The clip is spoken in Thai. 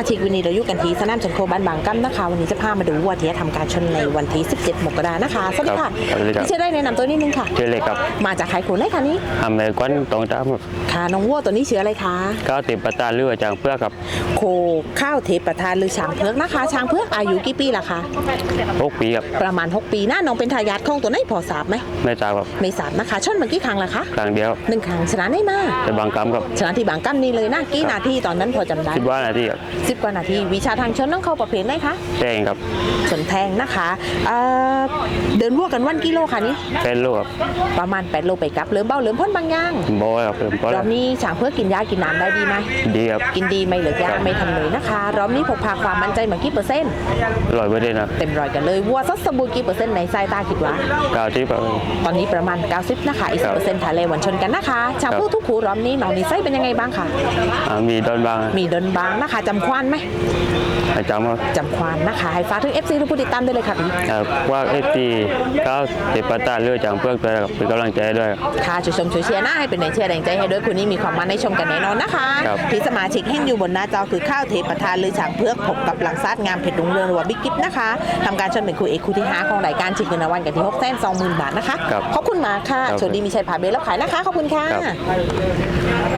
มาชิกวันนี้เราอยู่กันที่สนามชนโคบ้านบางกัมนะคะ วันนี้จะพามาดูวัวที่จะทำการชนในวันที่ 17 มกรานะคะสวัสดีค่ะครับสวัสดีครับ พี่เชื่อได้แนะนำตัวนิดนึงค่ะเจอเลยครับมาจากใครคนไหนคะนี้ทำในก้อนตรงจ้าครับค่ะน้องวัวตัวนี้ชื่ออะไรคะก็ติดประตานเรือจางเพื่อกับโคข้าวเทพประธานหรือช้างเผือกนะคะ ช้างเผือกอายุกี่ปีล่ะคะพกปีกับประมาณ 6 ปีนะน้องเป็นทายาทของตัวไหนพอทราบไหมไม่ทราบครับไม่ทราบนะคะ ชนมากี่ครั้งล่ะคะครั้งเดียวหนึ่งครั้งชนะได้มากแต่บางกรรมกับชนะที่บางกัมนี่เลยนะกี่นาทีตอนนั้นพอจำได้คิดว่านาทีครับสิบกว่านาทีวิชาทางชนต้องเข้าประเภทไหนคะแจ้งครับสนแทงนะคะเอ่อเดินวัวกันวันกิโลค่ะนี่เป็นลูกครับประมาณ8โลไปกลับเหลือเบ้าเหลือพ่นบางอย่างบอยครับเพิ่มก็รอบนี้ช้างเพื่อกินยากินน้ำได้ดีไหมดีครับกินดีไม่เหลือยาไม่ทำเลยนะคะรอบนี้พกพาความมั่นใจเหมือนกี่เปอร์เซ็นต์ร้อยเปอร์เซ็นต์ครับเต็มร้อยกันเลยวัวซัดสมบูรณ์กี่เปอร์เซ็นต์ในสายตาคิดว่าเก้าที่แบบตอนนี้ประมาณ 90 นะคะอีกครัสิบเปอร์เซ็นต์ทะเลวันชนกันนะคะช้างเพื่อทุกคู่รอบนี้น้องนิสัยเป็นยังไงบ้างคะอ่ามีดอนบางมีเดินบางนะคะจำควานไหมประจำครับจำควานนะคะให้ฝากถึง FC ทุกผู้ติดตามได้เลยค่ะพี่อ่าว่าเอฟซีก็ติดประตานเรือจางเพื่อด้วยครับเป็นกำลังใจให้ด้วยครับ ค่ะช่วยชมช่วยเชียร์หน้าให้เป็นแรงเชียร์แรงใจให้ด้วยคุณนี่มีความมันให้ชมกันแน่นอนนะคะครับ ที่สมาชิกเห็นอยู่บนหน้าจอคือข้าวเทประธานหรือฉางเพือกผมกับหลังซาดงามเพชรดุงเรืองหรือว่าบิ๊กกิ๊บนะคะทำการชมเป็นคู่เอกคู่ที่ห้าของรายการชิงเงินรางวัลกันที่6แสนสองหมื่นบาทนะคะครับขอบคุณมากค่ะครับ โชคดีมีชัยผ่าเบลแล้วขายนะคะขอบคุณค่ะครับ